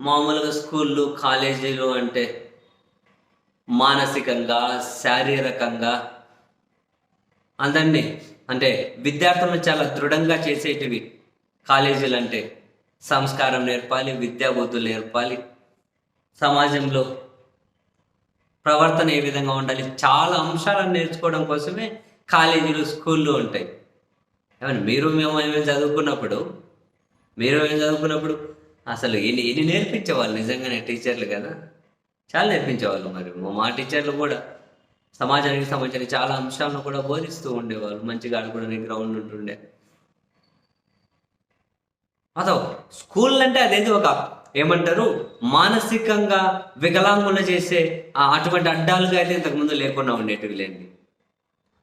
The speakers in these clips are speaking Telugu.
మామూలుగా స్కూళ్ళు కాలేజీలు అంటే మానసికంగా శారీరకంగా అందరినీ అంటే విద్యార్థులను చాలా దృఢంగా చేసేటివి కాలేజీలు అంటే సంస్కారం నేర్పాలి విద్యాబుద్ధులు నేర్పాలి సమాజంలో ప్రవర్తన ఏ విధంగా ఉండాలి చాలా అంశాలను నేర్చుకోవడం కోసమే కాలేజీలు స్కూళ్ళు ఉంటాయి. ఏమన్నా మీరు మేము ఏమైనా చదువుకున్నప్పుడు మీరు మేము చదువుకున్నప్పుడు అసలు ఎన్ని ఎన్ని నేర్పించేవాళ్ళు? నిజంగానే టీచర్లు కదా? చాలా నేర్పించేవాళ్ళు మరి. మా టీచర్లు కూడా సమాజానికి సంబంధించిన చాలా అంశాలను కూడా బోధిస్తూ ఉండేవాళ్ళు. మంచిగా ఆడుకోవడానికి గ్రౌండ్ ఉంటుండే. అదో స్కూల్ అంటే అదేది ఒక ఏమంటారు? మానసికంగా వికలాంగులు చేసే ఆ అటువంటి అడ్డాలుగా అయితే ఇంతకుముందు లేకుండా ఉండేటివి లేండి.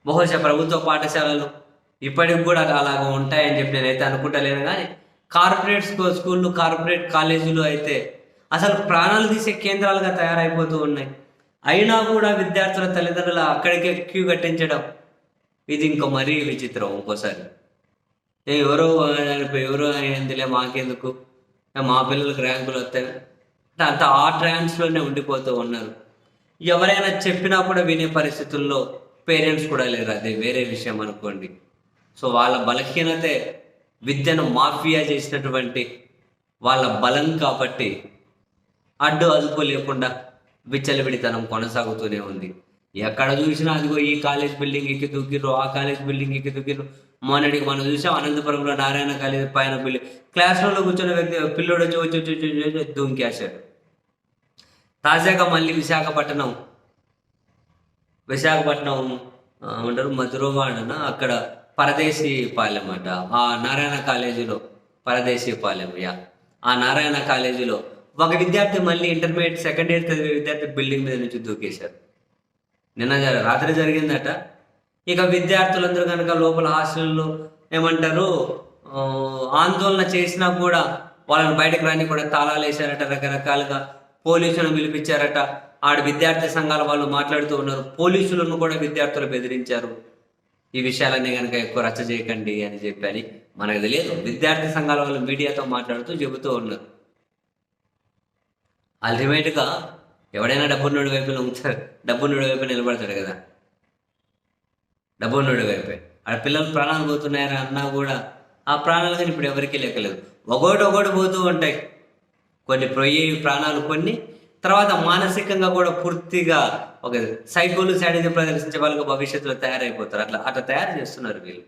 బహుశా ప్రభుత్వ పాఠశాలలు ఇప్పటికి కూడా అలాగ ఉంటాయని చెప్పి నేనైతే అనుకుంటలేను కానీ కార్పొరేట్ స్కూళ్ళు కార్పొరేట్ కాలేజీలు అయితే అసలు ప్రాణాలు తీసే కేంద్రాలుగా తయారైపోతూ ఉన్నాయి. అయినా కూడా విద్యార్థుల తల్లిదండ్రులు అక్కడికే క్యూ కట్టించడం. ఇది ఇంకో మరీ విచిత్రం ఇంకోసారి ఎవరో ఎవరో అయిందిలే మాకెందుకు? మా పిల్లలకు ర్యాంకులు వస్తాయి? అంటే అంత ఆ ట్రాన్స్లోనే ఉండిపోతూ ఉన్నారు. ఎవరైనా చెప్పినా కూడా వినే పరిస్థితుల్లో పేరెంట్స్ కూడా లేరు. అది వేరే విషయం అనుకోండి. సో వాళ్ళ బలహీనతే విద్యను మాఫియా చేసినటువంటి వాళ్ళ బలం కాబట్టి అడ్డు అదుపు లేకుండా విచ్చలవిడితనం కొనసాగుతూనే ఉంది. ఎక్కడ చూసినా అదిగో ఈ కాలేజ్ బిల్డింగ్ ఎక్కి దూకిరు ఆ కాలేజ్ బిల్డింగ్ ఎక్కి దూకిరు మొన్నటికి మనం చూసాం అనంతపురంలో నారాయణ కాలేజ్ పైన బిల్డింగ్ క్లాస్ రూమ్లో కూర్చున్న వ్యక్తి పిల్లోడు వచ్చి వచ్చి వచ్చి వచ్చి దుంకేశాడు. తాజాగా మళ్ళీ విశాఖపట్నం విశాఖపట్నం ఆ, ఏమంటారు? మధురవాడన అక్కడ పరదేశీ పాలెం ఆ నారాయణ కాలేజీలో పరదేశీ పాలెం యా. ఆ నారాయణ కాలేజీలో ఒక విద్యార్థి మళ్ళీ ఇంటర్మీడియట్ సెకండ్ ఇయర్ చదివే విద్యార్థి బిల్డింగ్ మీద నుంచి దూకేశారు. నిన్న రాత్రి జరిగిందట. ఇక విద్యార్థులందరూ కనుక లోపల హాస్టల్లో ఏమంటారు ఆందోళన చేసినా కూడా వాళ్ళని బయటకు రాని కూడా తాళాలు వేశారట రకరకాలుగా పోలీసులను పిలిపించారట. ఆడ విద్యార్థి సంఘాల వాళ్ళు మాట్లాడుతూ ఉన్నారు. పోలీసులను కూడా విద్యార్థులు బెదిరించారు. ఈ విషయాలన్నీ కనుక ఎక్కువ రచ్చ చేయకండి అని చెప్పని మనకు తెలియదు. విద్యార్థి సంఘాల వాళ్ళు మీడియాతో మాట్లాడుతూ చెబుతూ ఉన్నారు. అల్టిమేట్గా ఎవడైనా డబ్బున్నోడి ఉంచారు డబ్బు డబ్బున్నోడి వైపు నిలబడతాడు కదా. డబ్బున్నోడి వైపే. ఆడ పిల్లలు ప్రాణాలు పోతున్నాయని అన్నా కూడా ఆ ప్రాణాలు కానీ ఇప్పుడు ఎవరికీ లెక్కలేదు. ఒకటి ఒకటి పోతూ ఉంటాయి. కొన్ని పోయే ప్రాణాలు కొన్ని తర్వాత మానసికంగా కూడా పూర్తిగా ఒక సైకోలు శాడిజం ప్రదర్శించే వాళ్ళకి భవిష్యత్తులో తయారైపోతారు. అట్లా అట్లా తయారు చేస్తున్నారు వీళ్ళు.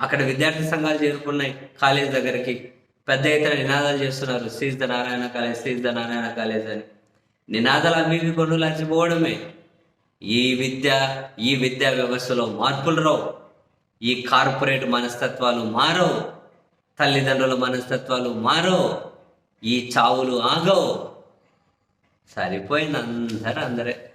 అక్కడ విద్యార్థి సంఘాలు చేరుకున్నాయి. కాలేజ్ దగ్గరికి పెద్ద ఎత్తున నినాదాలు చేస్తున్నారు. Seize the Narayana college seize the Narayana college అని. నినాదాలు అవి ఇవి కొనులు ఈ విద్య ఈ విద్యా వ్యవస్థలో మార్పులు రావు. ఈ కార్పొరేట్ మనస్తత్వాలు మారవు. తల్లిదండ్రుల మనస్తత్వాలు మారవు. ఈ చావులు ఆగవు. సరిపోయింది అందరూ అందరే.